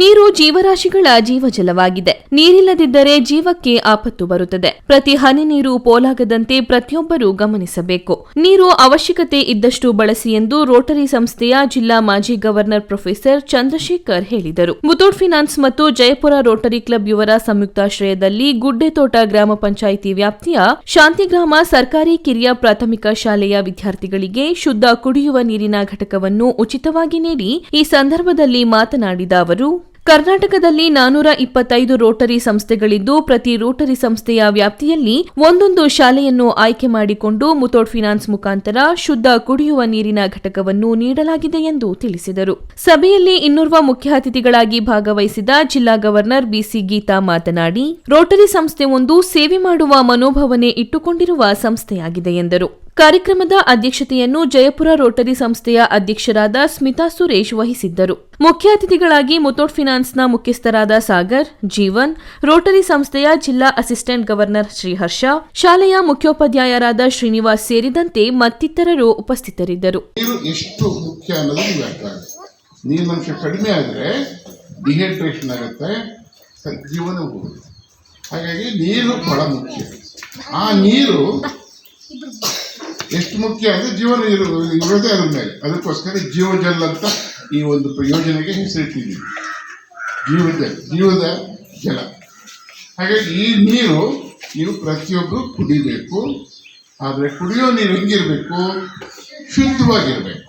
ನೀರು ಜೀವರಾಶಿಗಳ ಜೀವಜಲವಾಗಿದೆ. ನೀರಿಲ್ಲದಿದ್ದರೆ ಜೀವಕ್ಕೆ ಆಪತ್ತು ಬರುತ್ತದೆ. ಪ್ರತಿ ಹನಿ ನೀರು ಪೋಲಾಗದಂತೆ ಪ್ರತಿಯೊಬ್ಬರೂ ಗಮನಿಸಬೇಕು. ನೀರು ಅವಶ್ಯಕತೆ ಇದ್ದಷ್ಟು ಬಳಸಿ ಎಂದು ರೋಟರಿ ಸಂಸ್ಥೆಯ ಜಿಲ್ಲಾ ಮಾಜಿ ಗವರ್ನರ್ ಪ್ರೊಫೆಸರ್ ಚಂದ್ರಶೇಖರ್ ಹೇಳಿದರು. ಮುತೂಟ್ ಫಿನಾನ್ಸ್ ಮತ್ತು ಜಯಪುರ ರೋಟರಿ ಕ್ಲಬ್ ಯುವರ ಸಂಯುಕ್ತಾಶ್ರಯದಲ್ಲಿ ಗುಡ್ಡೆತೋಟ ಗ್ರಾಮ ಪಂಚಾಯಿತಿ ವ್ಯಾಪ್ತಿಯ ಶಾಂತಿಗ್ರಾಮ ಸರ್ಕಾರಿ ಕಿರಿಯ ಪ್ರಾಥಮಿಕ ಶಾಲೆಯ ವಿದ್ಯಾರ್ಥಿಗಳಿಗೆ ಶುದ್ಧ ಕುಡಿಯುವ ನೀರಿನ ಘಟಕವನ್ನು ಉಚಿತವಾಗಿ ನೀಡಿ ಈ ಸಂದರ್ಭದಲ್ಲಿ ಮಾತನಾಡಿದ ಅವರು ಕರ್ನಾಟಕದಲ್ಲಿ ನಾನೂರ ಇಪ್ಪತ್ತೈದು ರೋಟರಿ ಸಂಸ್ಥೆಗಳಿದ್ದು, ಪ್ರತಿ ರೋಟರಿ ಸಂಸ್ಥೆಯ ವ್ಯಾಪ್ತಿಯಲ್ಲಿ ಒಂದೊಂದು ಶಾಲೆಯನ್ನು ಆಯ್ಕೆ ಮಾಡಿಕೊಂಡು ಮುತೋಟ್ ಫಿನಾನ್ಸ್ ಮುಖಾಂತರ ಶುದ್ಧ ಕುಡಿಯುವ ನೀರಿನ ಘಟಕವನ್ನು ನೀಡಲಾಗಿದೆ ಎಂದು ತಿಳಿಸಿದರು. ಸಭೆಯಲ್ಲಿ ಇನ್ನೋರ್ವ ಮುಖ್ಯ ಅತಿಥಿಗಳಾಗಿ ಭಾಗವಹಿಸಿದ ಜಿಲ್ಲಾ ಗವರ್ನರ್ ಬಿಸಿ ಗೀತಾ ಮಾತನಾಡಿ, ರೋಟರಿ ಸಂಸ್ಥೆ ಒಂದು ಸೇವೆ ಮಾಡುವ ಮನೋಭಾವನೆ ಇಟ್ಟುಕೊಂಡಿರುವ ಸಂಸ್ಥೆಯಾಗಿದೆ ಎಂದರು. ಕಾರ್ಯಕ್ರಮದ ಅಧ್ಯಕ್ಷತೆಯನ್ನು ಜಯಪುರ ರೋಟರಿ ಸಂಸ್ಥೆಯ ಅಧ್ಯಕ್ಷರಾದ ಸ್ಮಿತಾ ಸುರೇಶ್ ವಹಿಸಿದ್ದರು. ಮುಖ್ಯ ಅತಿಥಿಗಳಾಗಿ ಮುತೋಟ್ ಫಿನಾನ್ಸ್ನ ಮುಖ್ಯಸ್ಥರಾದ ಸಾಗರ್, ಜೀವನ್, ರೋಟರಿ ಸಂಸ್ಥೆಯ ಜಿಲ್ಲಾ ಅಸಿಸ್ಟೆಂಟ್ ಗವರ್ನರ್ ಶ್ರೀಹರ್ಷ, ಶಾಲೆಯ ಮುಖ್ಯೋಪಾಧ್ಯಾಯರಾದ ಶ್ರೀನಿವಾಸ್ ಸೇರಿದಂತೆ ಮತ್ತಿತರರು ಉಪಸ್ಥಿತರಿದ್ದರು. ಎಷ್ಟು ಮುಖ್ಯ ಕಡಿಮೆ ಆದರೆ ಡಿಹೈಡ್ರೇಷನ್ ಆಗುತ್ತೆ ಜೀವನ ಹಾಗಾಗಿ ನೀರು ಬಹಳ ಮುಖ್ಯ. ಆ ನೀರು ಎಷ್ಟು ಮುಖ್ಯ ಅಂದರೆ ಜೀವನ ನೀರು ಇರೋದೇ ಅದ್ರ ಮೇಲೆ. ಅದಕ್ಕೋಸ್ಕರ ಜೀವಜಲ್ ಅಂತ ಈ ಒಂದು ಯೋಜನೆಗೆ ಹೆಸರಿಟ್ಟಿದ್ದೀವಿ ಜೀವದ ಜೀವದ ಜಲ. ಹಾಗಾಗಿ ಈ ನೀರು ನೀವು ಪ್ರತಿಯೊಬ್ಬರು ಕುಡಿಬೇಕು. ಆದರೆ ಕುಡಿಯೋ ನೀರು ಹೆಂಗಿರಬೇಕು? ಶುದ್ಧವಾಗಿರಬೇಕು.